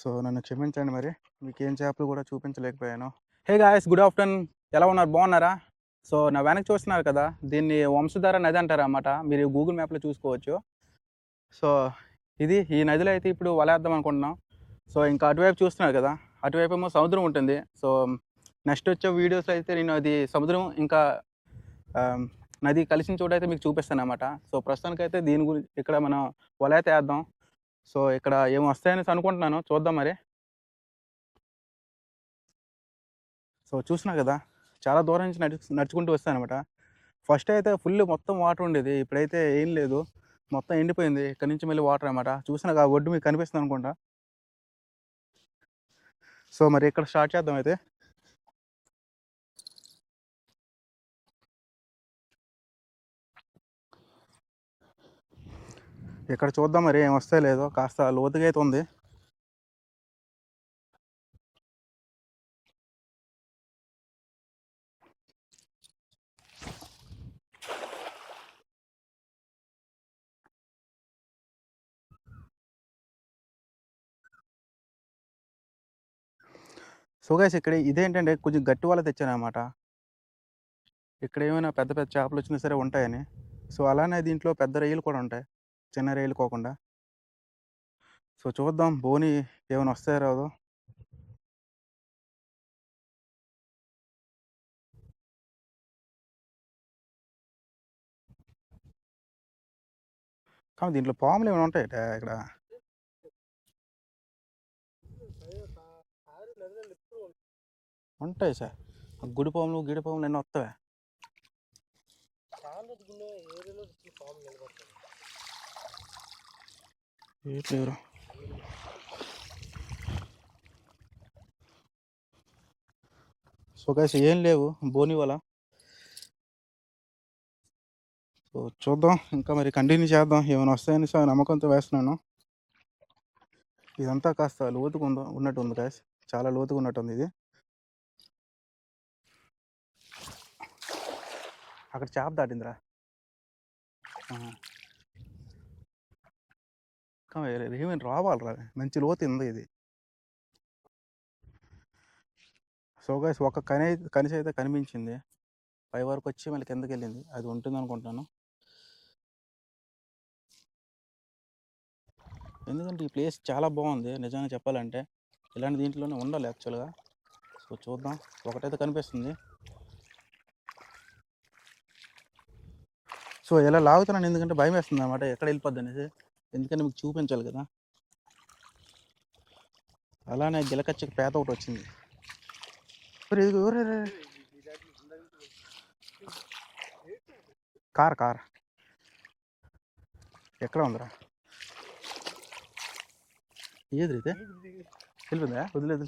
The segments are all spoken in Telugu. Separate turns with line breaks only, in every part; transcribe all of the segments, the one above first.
సో నన్ను క్షమించండి మరి. మీకు ఏం చేపలు కూడా చూపించలేకపోయాను. Hey guys good afternoon. ఎలా ఉన్నారు? బాగున్నారా? సో నా వెనక్కి చూస్తున్నారు కదా దీన్ని వంశధార నది అంటారు అన్నమాట మీరు గూగుల్ మ్యాప్లో చూసుకోవచ్చు. సో ఇది ఈ నదిలో అయితే ఇప్పుడు వలేద్దాం అనుకుంటున్నాం. సో ఇంకా అటువైపు చూస్తున్నారు కదా అటువైపు ఏమో సముద్రం ఉంటుంది. సో నెక్స్ట్ వచ్చే వీడియోస్ అయితే నేను అది సముద్రం ఇంకా నది కలిసిన చోట అయితే మీకు చూపిస్తాను అనమాట సో ప్రస్తుతానికైతే దీని గురించి ఇక్కడ మనం వల వేద్దాం. సో ఇక్కడ ఏం వస్తాయనేసి అనుకుంటున్నాను. చూద్దాం మరి. సో చూసినా కదా చాలా దూరం నుంచి నడుచు నడుచుకుంటూ వస్తాను అనమాట ఫస్ట్ అయితే ఫుల్ మొత్తం వాటర్ ఉండేది. ఇప్పుడైతే ఏం లేదు. మొత్తం ఎండిపోయింది. ఇక్కడ నుంచి మళ్ళీ వాటర్ అనమాట చూసినా ఆ ఒడ్డు మీకు కనిపిస్తుంది అనుకుంటా. సో మరి ఇక్కడ స్టార్ట్ చేద్దాం అయితే. ఇక్కడ చూద్దాం మరి ఏం వస్తాయి లేదో. కాస్త లోతుగా అయితే ఉంది. సో గైస్ ఇక్కడ ఇదేంటంటే కొంచెం గట్టి వాళ్ళ తెచ్చాను అనమాట ఇక్కడ ఏమైనా పెద్ద పెద్ద చేపలు వచ్చినా సరే ఉంటాయని. సో అలానే దీంట్లో పెద్ద రొయ్యలు కూడా ఉంటాయి. చిన్న రొయ్యలు కోకుండా సో చూద్దాం బోని ఏమైనా వస్తాయో రాదో. కానీ దీంట్లో పాములు ఏమైనా ఉంటాయి ఇక్కడ? ఉంటాయి సార్. ఆ గుడి పాములు గిడి పాములు అన్నీ వస్తాయి? ఏ సో గైస్ ఏం లేవు బోని వల సో చూద్దాం. ఇంకా మరి కంటిన్యూ చేద్దాం. ఏమైనా వస్తాయని సో నమ్మకంతో వేస్తున్నాను. ఇదంతా కాస్త లోతుగా ఉందో ఉన్నట్టు ఉంది గైస్ చాలా లోతుగా ఉన్నట్టు ఉంది ఇది. అక్కడ చేప దాటిందిరా. ఏమైనా రావాలిరా మంచి లోతు ఉంది ఇది. సో గైస్ ఒక కని కనిసి అయితే కనిపించింది. పై వరకు వచ్చి మళ్ళీ కిందకి వెళ్ళింది. అది ఉంటుంది అనుకుంటాను. ఎందుకంటే ఈ ప్లేస్ చాలా బాగుంది. నిజంగా చెప్పాలంటే ఇలాంటి దీంట్లోనే ఉండాలి యాక్చువల్గా. సో చూద్దాం. ఒకటైతే కనిపిస్తుంది. సో ఇలా లాగుతున్నాను ఎందుకంటే భయం వేస్తుంది అనమాట ఎక్కడ వెళ్ళిపోద్ది అనేసి. ఎందుకంటే మీకు చూపించాలి కదా. అలానే గిలకచ్చకి పేద ఒకటి వచ్చింది. Car car. ఎక్కడ ఉందిరా? ఏది అయితే వెళ్ళిపోయిందా? వదిలేదు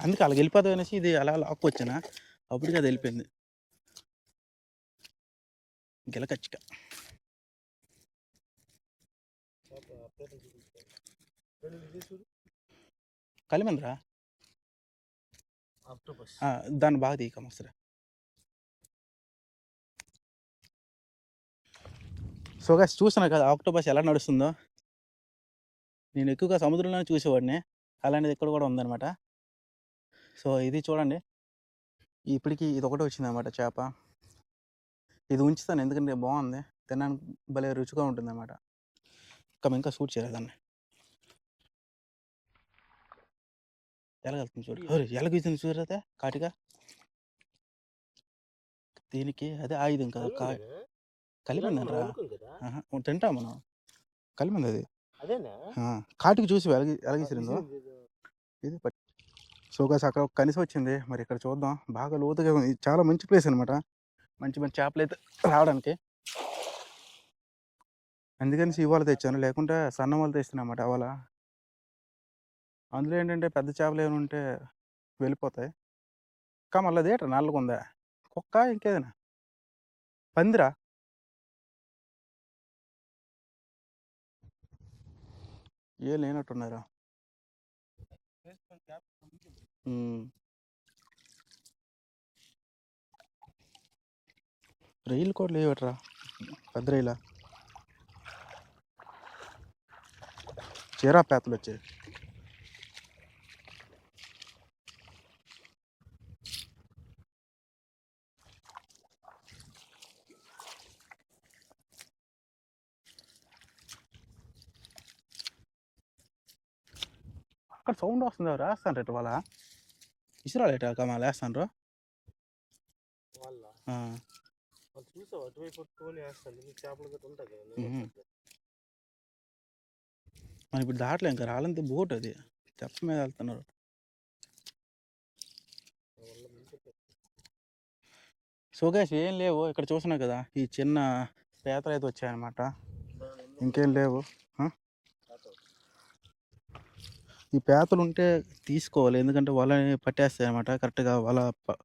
అందుకే అలా వెళ్ళిపోతాం అనేసి ఇది అలా లాక్కొచ్చానా అప్పటికి అది వెళ్ళిపోయింది గిలకచ్చిక కలిమందిరా? దాన్ని బాగా తీయకం వస్తుంది సో గా చూస్తున్నా కదా ఆక్టోపస్ ఎలా నడుస్తుందో? నేను ఎక్కువగా సముద్రంలోనే చూసేవాడిని. అలాంటిది ఇక్కడ కూడా ఉందన్నమాట. సో ఇది చూడండి. ఇప్పటికి ఇది ఒకటే వచ్చింది అనమాట చేప. ఇది ఉంచుతాను ఎందుకంటే బాగుంది. తినడానికి భలే రుచిగా ఉంటుంది అనమాట ఇంకా ఇంకా షూట్ చేయలేదు దాన్ని ఎలాగెళ్తుంది చూడు. ఎలాగైతుంది చూడతే కాటిగా? దీనికి అదే ఆయుధం కదా కా కలిపిందంటరా ఆహా, తింటాం మనం. కలిపింది అది. కాటికి చూసి ఎలాగి ఎలాగేసిందో ఇది సో గాస్ అక్కడ ఒక కనిసి వచ్చింది మరి ఇక్కడ చూద్దాం. బాగా లోతుగా ఉంది. చాలా మంచి ప్లేస్ అనమాట. మంచి మంచి చేపలు అయితే రావడానికి. అందుకని ఇవాళ తెచ్చాను. లేకుంటే సన్న వాళ్ళు తెస్తున్నమాట అవాళ అందులో ఏంటంటే పెద్ద చేపలు ఏమైనా ఉంటే వెళ్ళిపోతాయి. ఇంకా మళ్ళీ అదేట నల్లగుందా కుక్క ఇంకేదైనా? పందిరా? ఏ లేనట్టున్నారా రైలు కూడా లేవట్రా. పెద్ద రైలా? చీరా పేతలు వచ్చాయి. అక్కడ సౌండ్ వస్తుంది రాస్తాను రేటు వాళ్ళ ఇసురాలేట కమా లేస్తాను
వాళ్ళ? వాళ్ళు చూసావు అటువైపు పట్టుకొని వేస్తాను. నేను
మరి ఇప్పుడు దాటలే ఇంకా రాలంతే బోట్ అది. తెప్ప మీద వెళ్తున్నారు.
నా వల్ల ముందుకు
సో గైస్ ఏం లేవు. ఇక్కడ చూసినా కదా ఈ చిన్న పేతలు అయితే వచ్చాయన్నమాట. ఇంకేం లేవు? ఈ పేతలు ఉంటే తీసుకోవాలి. ఎందుకంటే వాళ్ళని పట్టేస్తాయి అనమాట కరెక్ట్గా వల ప-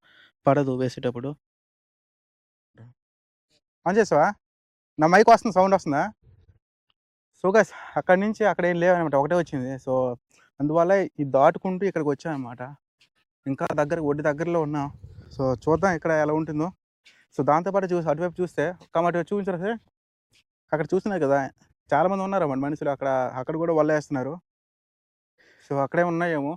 పడదు వేసేటప్పుడు. ఆన్ చేసావా? నా మైక్ వస్తుంది సౌండ్ వస్తుందా? సో గైస్ అక్కడి నుంచి అక్కడ ఏం లేవన్నమాట. ఒకటే వచ్చింది. సో అందువల్ల ఇది దాటుకుంటూ ఇక్కడికి వచ్చామన్నమాట ఇంకా దగ్గర ఒడ్డు దగ్గరలో ఉన్నాం. సో చూద్దాం ఇక్కడ ఎలా ఉంటుందో. సో దాంతోపాటు చూసి అటువైపు చూస్తే కాబట్టి చూపించారు సార్? అక్కడ చూస్తున్నారు కదా చాలామంది ఉన్నారు అన్నమాట మనుషులు. అక్కడ అక్కడ కూడా వల్ల వేస్తున్నారు సో అక్కడే ఉన్నాయేమో.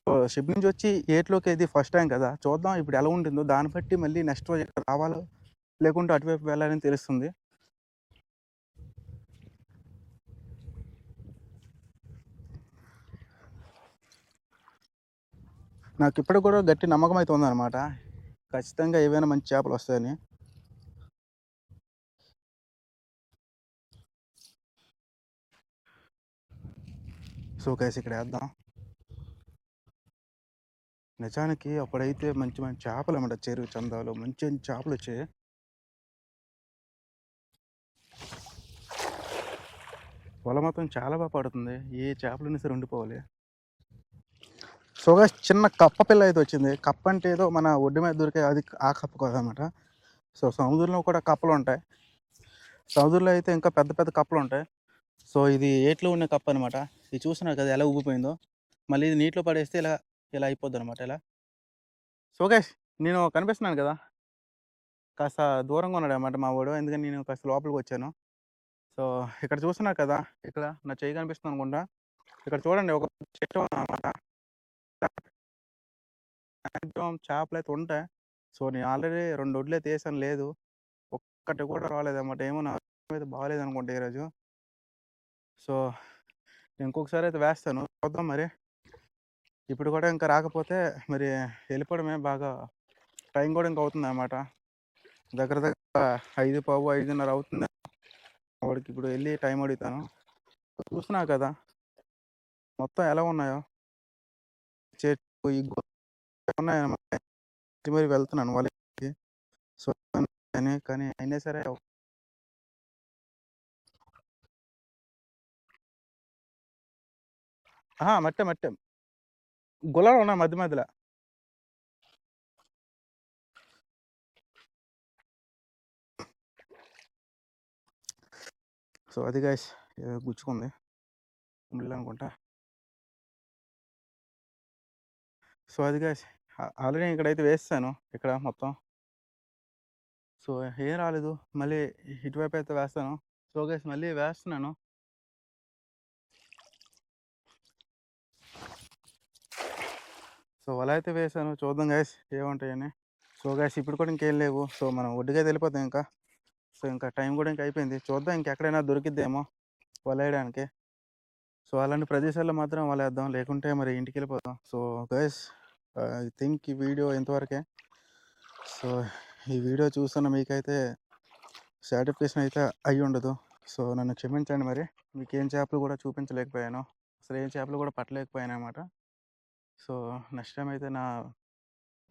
సో షిప్ నుంచి వచ్చి ఏట్లోకి ఇది ఫస్ట్ టైం కదా చూద్దాం ఇప్పుడు ఎలా ఉంటుందో దాన్ని బట్టి మళ్ళీ నెక్స్ట్ రోజు రావాలో లేకుంటే అటువైపు వెళ్ళాలని తెలుస్తుంది. నాకు ఇప్పటికి కూడా గట్టి నమ్మకం అయితే ఉందన్నమాట. ఖచ్చితంగా ఏవైనా మంచి చేపలు వస్తాయని. సో కైస్ ఇక్కడ వేద్దాం నిజానికి అప్పుడైతే మంచి మంచి చేపలు అన్నమాట. చెరువు చందాలు మంచి మంచి చేపలు వచ్చాయి. వల మొత్తం చాలా బాగా పడుతుంది. ఏ చేపలు సరే ఉండిపోవాలి. సో చిన్న కప్ప పిల్ల అయితే వచ్చింది. కప్ప అంటే ఏదో మన ఒడ్డు మీద దొరికే అది ఆ కప్ప కాదనమాట సో సముద్రంలో కూడా కప్పలు ఉంటాయి. సముద్రంలో అయితే ఇంకా పెద్ద పెద్ద కప్పలు ఉంటాయి. సో ఇది ఏట్లో ఉన్న కప్ప అనమాట ఇది చూస్తున్నారు కదా ఎలా ఉబ్బిపోయిందో. మళ్ళీ ఇది నీటిలో పడేస్తే ఇలా ఇలా అయిపోద్ది అనమాట ఇలా సో గైస్ నేను కనిపిస్తున్నాను కదా. కాస్త దూరంగా ఉన్నాడు అనమాట మా వాడు ఎందుకని నేను కాస్త లోపలికి వచ్చాను. సో ఇక్కడ చూస్తున్నారు కదా ఇక్కడ నా చెయ్యి కనిపిస్తుంది అనుకుంటా. ఇక్కడ చూడండి ఒక చెట్టు అనమాట మ్యాక్సిమం చేపలు అయితే ఉంటాయి. సో నేను ఆల్రెడీ రెండు వడ్లు అయితే వేసాను లేదు. ఒక్కటి కూడా రాలేదన్నమాట. ఏమో నా అయితే బాగాలేదు అనుకుంటా ఈరోజు. సో నేను ఇంకొకసారి అయితే వేస్తాను. చూద్దాం మరి. ఇప్పుడు కూడా ఇంకా రాకపోతే మరి వెళ్ళిపోవడమే బాగా టైం కూడా ఇంకా అవుతుంది అన్నమాట దగ్గర దగ్గర ఐదు పావు ఐదున్నర అవుతుంది. వాడికి ఇప్పుడు వెళ్ళి టైం అడుగుతాను. చూస్తున్నా కదా. మొత్తం ఎలా ఉన్నాయో. చెట్టు ఈ ఉన్నాయన్నమాట. మరి వెళ్తున్నాను వాళ్ళకి. సో కానీ అయినా సరే మట్టే మట్టే. గులాలు ఉన్నా మధ్య మధ్యలో. సో అది గాయస్ గుచ్చుకుంది. ముళ్ళు అనుకుంటా. సో అది గాయస్ ఆల్రెడీ ఇక్కడైతే వేస్తాను ఇక్కడ మొత్తం. సో ఏం రాలేదు. మళ్ళీ ఇటువైపు అయితే వేస్తాను. సో గైస్ మళ్ళీ వేస్తున్నాను. సో వల అయితే వేసాను. చూద్దాం గాయస్ ఏముంటాయని. సో గాయస్ ఇప్పుడు కూడా ఇంకేం లేవు. సో మనం ఒడ్డుగా వెళ్ళిపోతాం ఇంకా. సో ఇంకా టైం కూడా ఇంకా అయిపోయింది. చూద్దాం ఇంకెక్కడైనా దొరికిద్దేమో వల వేయడానికి సో అలాంటి ప్రదేశాల్లో మాత్రం వల వేద్దాం లేకుంటే మరి ఇంటికి వెళ్ళిపోతాం సో గైస్ ఐ థింక్ ఈ వీడియో ఇంతవరకే. సో ఈ వీడియో చూస్తున్న మీకైతే సాటిస్ఫాక్షన్ అయితే అయి ఉండదు. సో నన్ను క్షమించండి మరి. మీకు ఏం చేపలు కూడా చూపించలేకపోయాను. అసలు ఏం చేపలు కూడా పట్టలేకపోయాను అనమాట సో నెక్స్ట్ టైం అయితే నా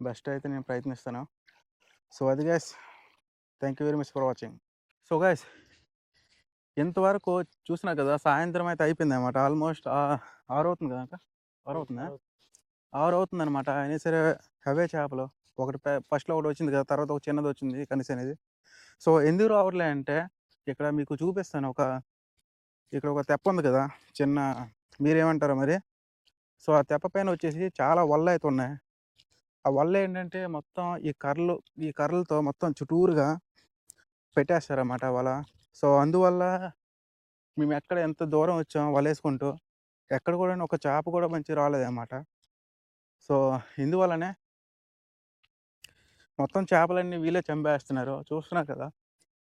బెస్ట్ అయితే నేను ప్రయత్నిస్తాను. సో అది guys thank you very much for watching. So guys ఇంతవరకు చూసినా కదా సాయంత్రం అయితే అయిపోయింది అనమాట ఆల్మోస్ట్ ఆరు అవుతుంది కదా అక్క? ఆరు అవుతుందా ఆరు అవుతుంది అనమాట అయినా సరే అవే చేపలు. ఒకటి ఫస్ట్లో ఒకటి వచ్చింది కదా తర్వాత ఒక చిన్నది వచ్చింది కనీస అనేది సో ఎందుకు రావట్లే అంటే ఇక్కడ మీకు చూపిస్తాను ఒక ఇక్కడ ఒక తెప్ప ఉంది కదా చిన్న మీరేమంటారో మరి? సో ఆ తెప్ప పైన వచ్చేసి చాలా వల్ల అయితే ఉన్నాయి ఆ వల్ల ఏంటంటే మొత్తం ఈ కర్రలు ఈ కర్రలతో మొత్తం చుట్టూరుగా పెట్టేస్తారన్నమాట వల. సో అందువల్ల మేము ఎక్కడ ఎంత దూరం వచ్చాం వలేసుకుంటూ ఎక్కడ కూడా ఒక చేప కూడా మంచి రాలేదన్నమాట. సో ఇందువల్లనే మొత్తం చేపలన్నీ వీళ్ళే చంపేస్తున్నారు. చూస్తున్నారు కదా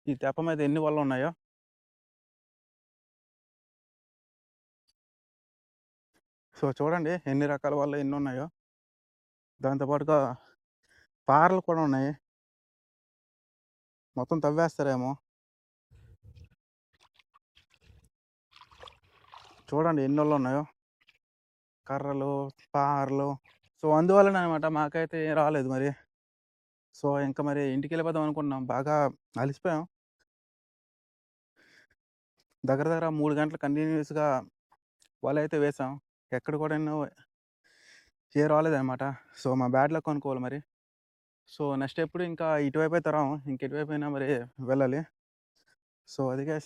ఈ తెప్ప మీద ఎన్ని వల్ల ఉన్నాయో సో చూడండి ఎన్ని రకాల వల్ల ఎన్ని ఉన్నాయో దాంతోపాటుగా పారలు కూడా ఉన్నాయి. మొత్తం తవ్వేస్తారేమో. చూడండి ఎన్ని వాళ్ళు ఉన్నాయో. కర్రలు పారలు. సో అందువలన అనమాట మాకైతే ఏం రాలేదు మరి. సో ఇంకా మరి ఇంటికి వెళ్ళిపోదాం అనుకున్నాం బాగా అలిసిపోయాం. దగ్గర దగ్గర మూడు గంటలు కంటిన్యూస్గా వల అయితే వేసాం. ఎక్కడ కూడా ఎన్నో ఏ రాలేదన్నమాట సో మా బ్యాడ్ లక్ అనుకోవాలి మరి. సో నెక్స్ట్ ఎప్పుడు ఇంకా ఇటువైపు అయితే రాం ఇంక ఇటువైపు అయినా మరి వెళ్ళాలి. సో అది guys.